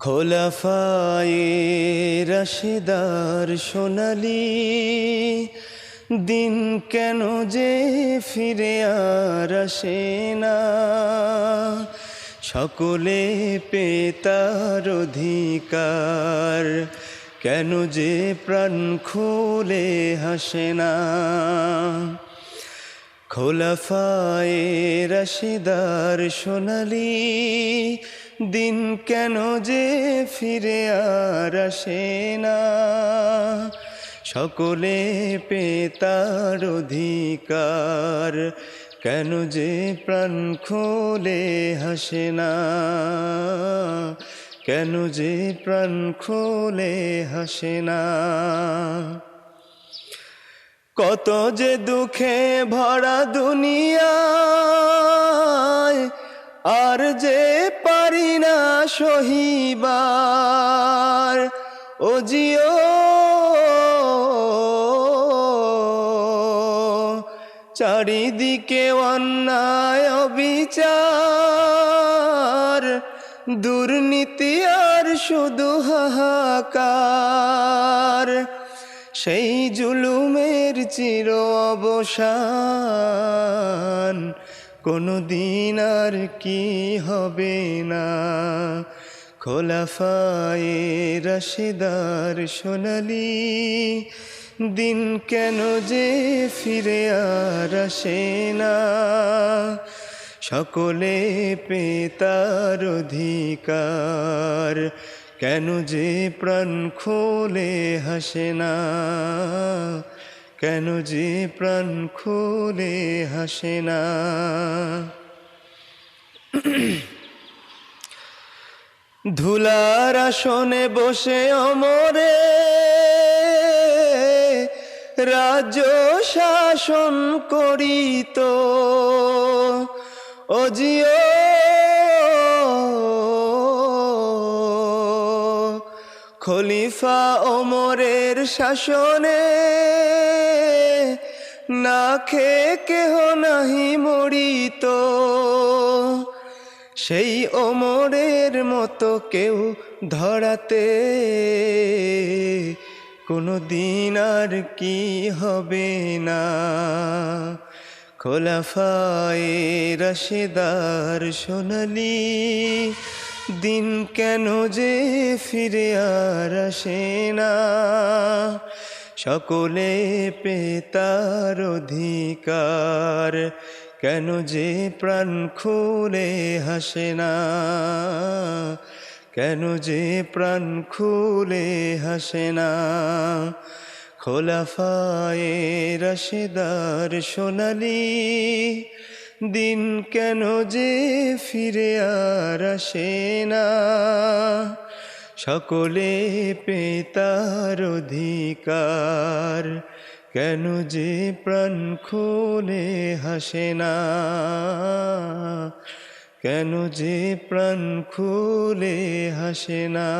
খোলাফায়ে রশিদার সোনালি, দিন কেন যে ফিরে আর আসে না? সকলে পেতার অধিকার, কেন যে প্রাণ খুলে হাসে না? খোলাফায়ে রশিদার সোনালি দিন কেন যে ফিরে আর আসে না। সকলে পেতার অধিকার, কেন যে প্রাণ খুলে হাসে না। কেন যে প্রাণ খুলে হাসে না। কত যে দুঃখে ভরা দুনিয়ায়, আর যে সহিবার ও জিও চারিদিকে অন্যায় বিচার দুর্নীতি আর শুধু হাহাকার। সেই জুলুমের চির অবসান কোনো দিন আর কি হবে না। খোলাফায়ে রশিদার সোনালি, দিন কেন যে ফিরে আর আসে না। সকলে পেতার অধিকার, কেন যে প্রাণ খোলে হাসে না। কেন যে প্রাণ খোলে হাসে না? ধুলার আসনে বসে অমরে রাজ্য শাসন করিত অজিও খলিফা ওমরের শাসনে না খে কেহ নাহি মরিত। সেই ওমরের মতো কেউ ধরাতে কোনো দিন আর কি হবে না। খোলাফায়ে রশিদার সোনালি দিন কেন যে ফিরে আর আসে না? সকলে পেতার অধিকার, কেন যে প্রাণ খুলে হাসে না? কেন যে প্রাণ খুলে হাসে না? খোলাফায়ে রশিদার সোনালি দিন কেন যে ফিরে আর আসে না। সকলে পেতার অধিকার, কেন যে প্রাণ খুলে হাসে না। কেন যে প্রাণ খুলে হাসে না।